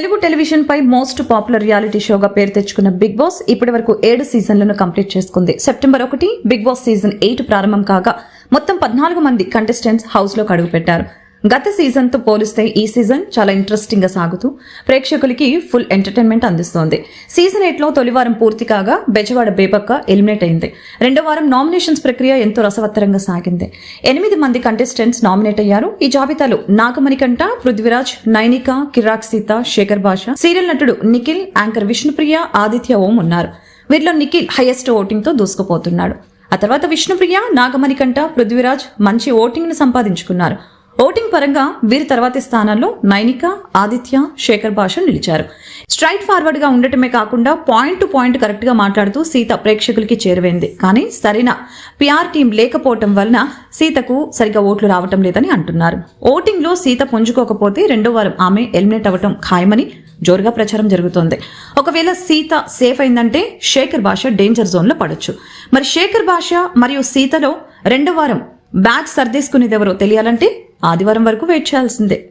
Telugu television పై most popular reality షోగా పేరు తెచ్చుకున్న బిగ్ బాస్ ఇప్పటి వరకు ఏడు సీజన్లను కంప్లీట్ చేసుకుంది. సెప్టెంబర్ ఒకటి బిగ్ బాస్ సీజన్ ఎయిట్ ప్రారంభం కాగా మొత్తం పద్నాలుగు మంది కంటెస్టెంట్స్ హౌస్లోకి అడుగుపెట్టారు. గత సీజన్తో పోలిస్తే ఈ సీజన్ చాలా ఇంట్రెస్టింగ్గా సాగుతూ ప్రేక్షకులకి ఫుల్ ఎంటర్టైన్మెంట్ అందిస్తోంది. సీజన్ ఎయిట్లో తొలి వారం పూర్తి కాగా బెజవాడ బేపక్క ఎలిమినేట్ అయింది. రెండో వారం నామినేషన్స్ ప్రక్రియ ఎంతో రసవత్తరంగా సాగింది. ఎనిమిది మంది కంటెస్టెంట్స్ నామినేట్ అయ్యారు. ఈ జాబితాలో నాగమణికంట పృథ్వీరాజ్ నైనిక కిరాక్ సీత శేఖర్ భాష సీరియల్ నటుడు నిఖిల్ యాంకర్ విష్ణుప్రియ ఆదిత్య ఓం ఉన్నారు. వీరిలో నిఖిల్ హైయెస్ట్ ఓటింగ్తో దూసుకుపోతున్నాడు. ఆ తర్వాత విష్ణుప్రియ నాగమణికంట పృథ్వీరాజ్ మంచి ఓటింగ్ను సంపాదించుకున్నారు. ఓటింగ్ పరంగా వీరి తర్వాతి స్థానాల్లో నైనిక ఆదిత్య శేఖర్ భాష నిలిచారు. స్ట్రైట్ ఫార్వర్డ్గా ఉండటమే కాకుండా పాయింట్ టు పాయింట్ కరెక్ట్గా మాట్లాడుతూ సీత ప్రేక్షకులకి చేరువైంది. కానీ సరైన పిఆర్ టీం లేకపోవటం వలన సీతకు సరిగా ఓట్లు రావటం లేదని అంటున్నారు. ఓటింగ్లో సీత పుంజుకోకపోతే రెండో వారం ఆమె ఎలిమినేట్ అవ్వటం ఖాయమని జోరుగా ప్రచారం జరుగుతోంది. ఒకవేళ సీత సేఫ్ అయిందంటే శేఖర్ భాష డేంజర్ జోన్లో పడొచ్చు. మరి శేఖర్ భాష మరియు సీతలో రెండో వారం బ్యాగ్ సర్దేసుకునేదెవరో తెలియాలంటే ఆదివారం వరకు వెయిట్ చేయాల్సిందే.